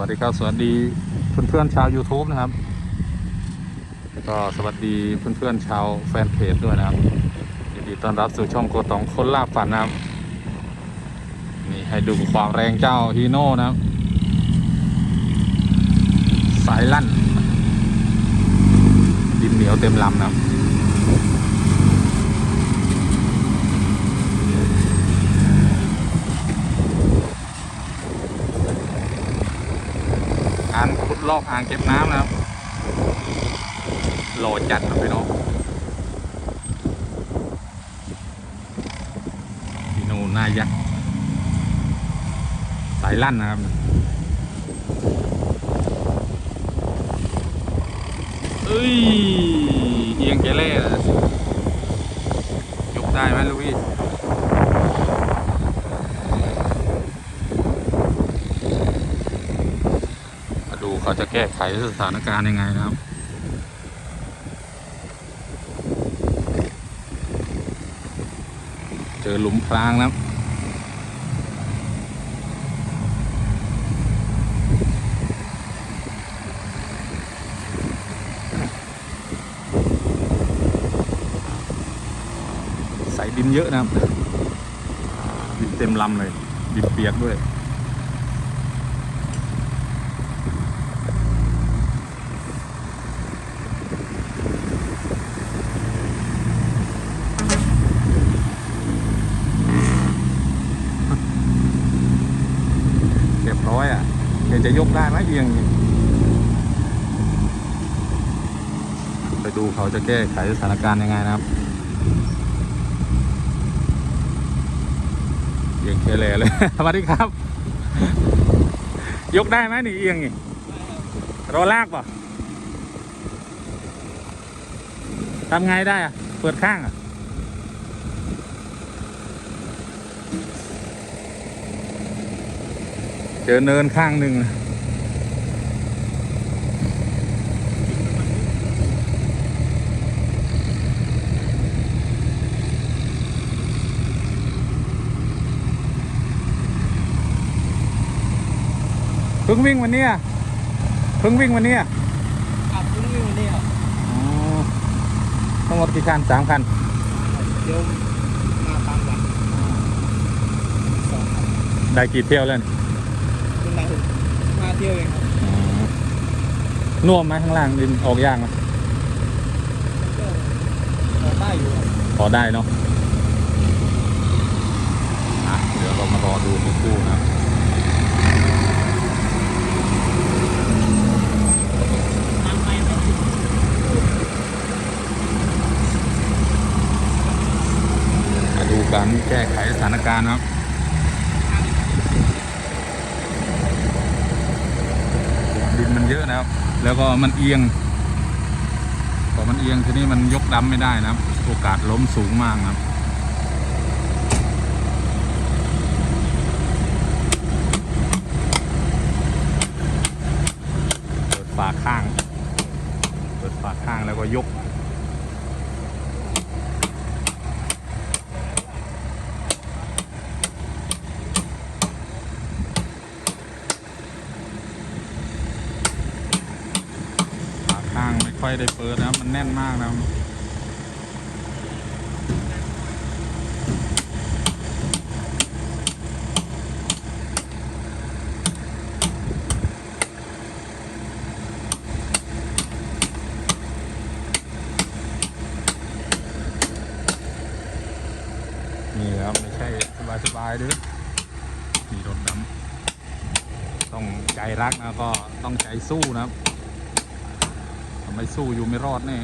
วัสดีครับ สวัสดีเพื่อนๆชาว YouTube นะครับ แล้วก็สวัสดีเพื่อนๆชาวแฟนเพจด้วยนะครับยินดีต้อนรับสู่ช่องโกตองคนล่าฝันนะครับ นี่ให้ดูความแรงเจ้าฮีโน่นะครับ สายลั่นดินเหนียวเต็มลำนะครับ กา รขุดลอกอ่างเก็บน้ำนะครับโหลดจัดครับพี่น้องพี่โน่หน้ายักษ์สายลั่นนะครับเอ้ยเอียงเกเล่นะยกได้ไหมลูกพี่ มาดูเขา จะแก้ไขสถานการณ์ยังไงนะครับเจอหลุมพรางแล้วใส่ดินเยอะนะครับดินเต็มลำเลยดินเปียกด้วย เรียบร้อยอะเดี๋ยวจะยกได้ไหมเอียงนี่ไปดูเขาจะแก้ไขสถานการณ์ยังไงนะครับเอียงเคเลยเลยสวัสดีครับ ยกได้ไหมนี่เอียงนี่รอลากป่ะทำไงได้อะเปิดข้างอะ เจอเนินข้างหนึ่งนะเพิ่งวิ่งวันเนี้ยเพิ่งวิ่งวันเนี้ยขับคุณวิ่งวันนี้ครับอ๋อทั้งหมดกี่คันสามคันเดี๋ยวมาตามวันสองครับได้กี่เที่ยวแล้ว นี่คุณนายมาเที่ยวเองครับอ๋อน่วมไหมข้างล่างดินออกยากไหมก็พอได้อยู่ครับพอได้เนาะอะเดี๋ยวเรามารอดูคู่ๆนะครับน้ำไปไหมมาดูการแก้ไขสถานการณ์นะครับ ดินมัน เยอะนะครับ แล้วก็มันเอียงพอมันเอียงทีนี้มันยกดำไม่ได้นะครับ โอกาสล้มสูงมากนะครับเปิดฝาข้าง เปิดฝาข้างแล้วก็ยก ฝาข้างไม่ ค่อยได้เปิดนะมันแน่นมากนะนี่ครับไม่ใช่สบายๆด้วยมีรถดำต้องใจรักนะก็ต้องใจสู้นะครับ ไม่สู้อยู่ไม่รอดแน่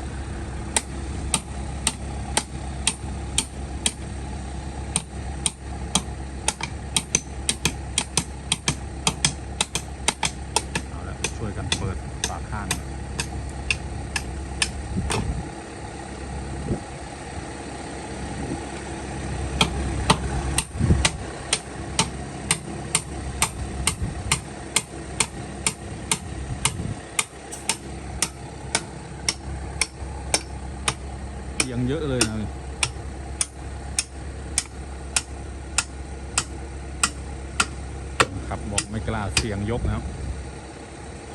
กล้าเสี่ยงยกนะครับ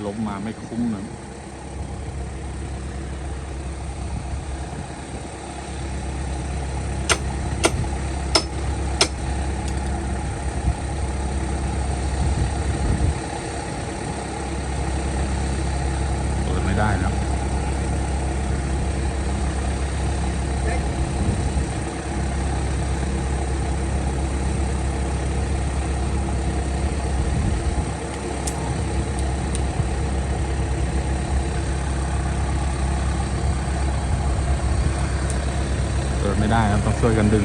ลบมมาไม่คุ้มนะ ได้ครับต้องช่วยกันดึง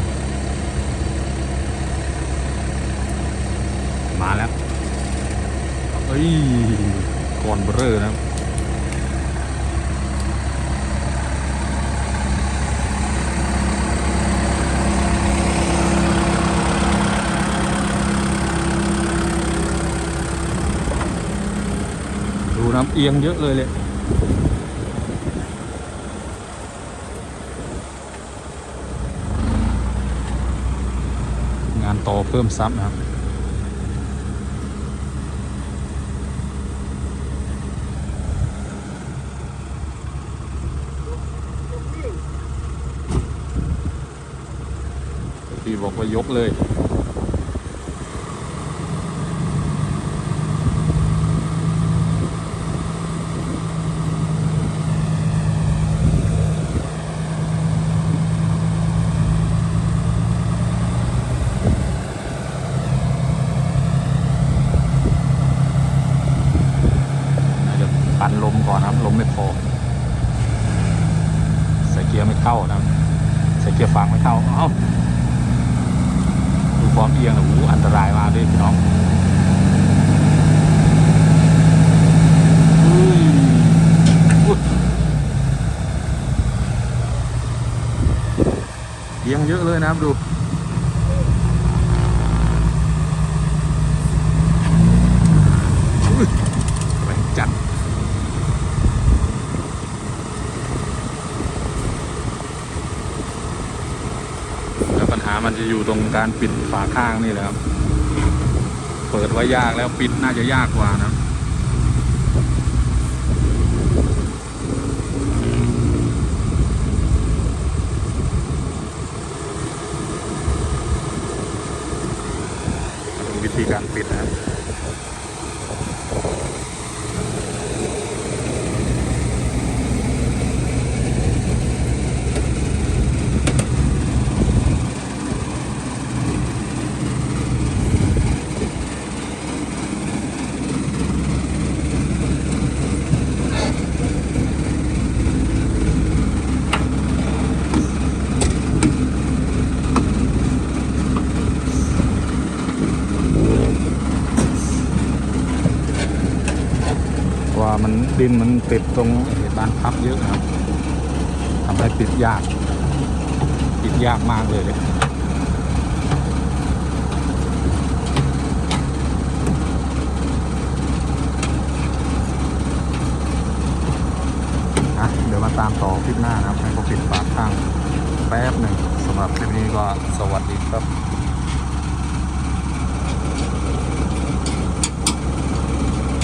มาแล้วเฮ้ยก่อนเบร์นะครับดูน้ำเอียงเยอะเลยเลย งานต่ อเพิ่มซับนะครับ พี่บอกว่ายกเลย น่าจะปั่นลมก่อนนะครับ ลมไม่พอ ใส่ เข้านะใส่เกียร์ฝางไม่เข้าเอ้าดูความเอียงนะโอ้อันตรายมากด้วยพี่น้องเอียงเยอะเลยนะครับดู อุ้ยแรงจัด แล้วปัญหามันจะอยู่ตรงการปิดฝาข้างนี่แหละครับ เปิดไว้ยากแล้วปิดน่าจะยากกว่านะมาดูวิธีการปิดนะครับ ว่า มันดินมันติดตรงไอ้บานพับเยอะนะครับทำให้ปิดยาก ปิดยากมากเลยเลยอะเดี๋ยวมาตามต่อคลิปหน้านะครับ ให้เขาปิดฝาข้างแป๊บหนึ่งสำหรับคลิปนี้ก็สวัสดีครับ